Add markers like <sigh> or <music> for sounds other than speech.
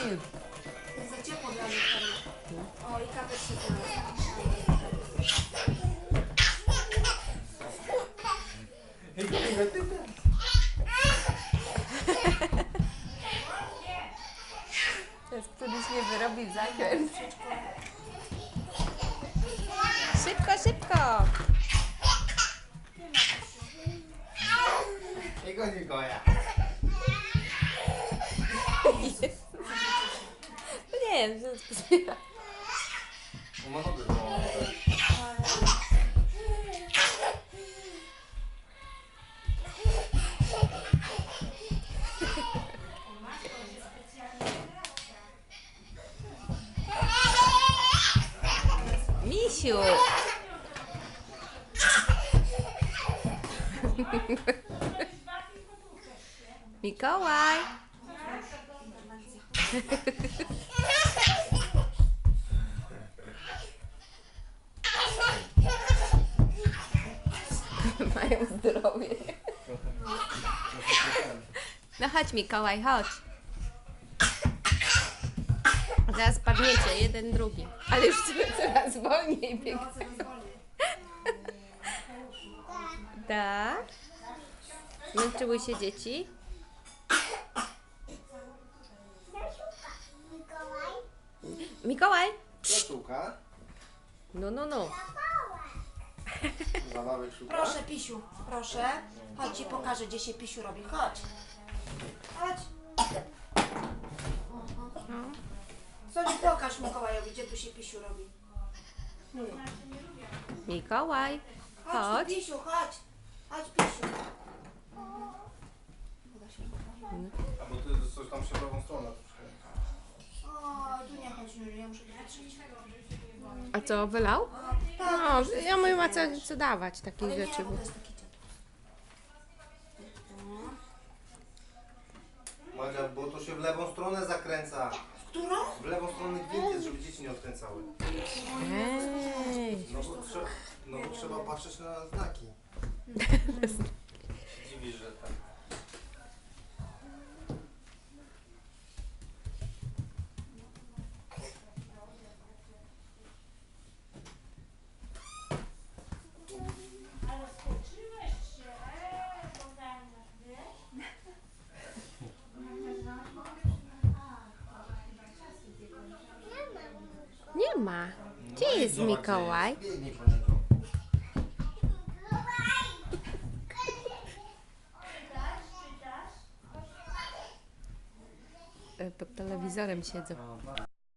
Nie. To jest za ciepło dla mnie. O, i kapel się Teraz któryś nie wyrobi zakręt. No nie wiem, wszystko zbiera. No to było. Misiu. Mikołaj. <laughs> Mają zdrowie. No chodź Mikołaj, chodź. Zaraz padniecie, jeden, drugi. Ale już <laughs> coraz wolniej biegają. Tak. Męczyły się dzieci? Mikołaj? Jaszczurka. No, no, no. Zabawek szuka. Proszę, Pisiu, proszę. Chodź ci pokażę, gdzie się Pisiu robi. Chodź. Chodź. Soniu, pokaż Mikołajowi, gdzie tu się Pisiu robi. Mikołaj, Chodź, chodź. tu, Pisiu, chodź. Chodź, Pisiu. A bo ty coś tam się w lewą stronę troszkę. O, tu nie chodź, Julia, ja muszę wypatrzeć. A co, wylał? No, ja mówię, ma co, co dawać takich rzeczy. bo. Madzia, bo to się w lewą stronę zakręca. W którą? W lewą stronę gwint jest, żeby dzieci nie odkręcały. Ej. No bo, trze- no bo trzeba patrzeć na znaki. <laughs> Dziwisz, że tak. Nie ma. Gdzie jest Zobacz, Mikołaj? E, Pod telewizorem siedzą. No.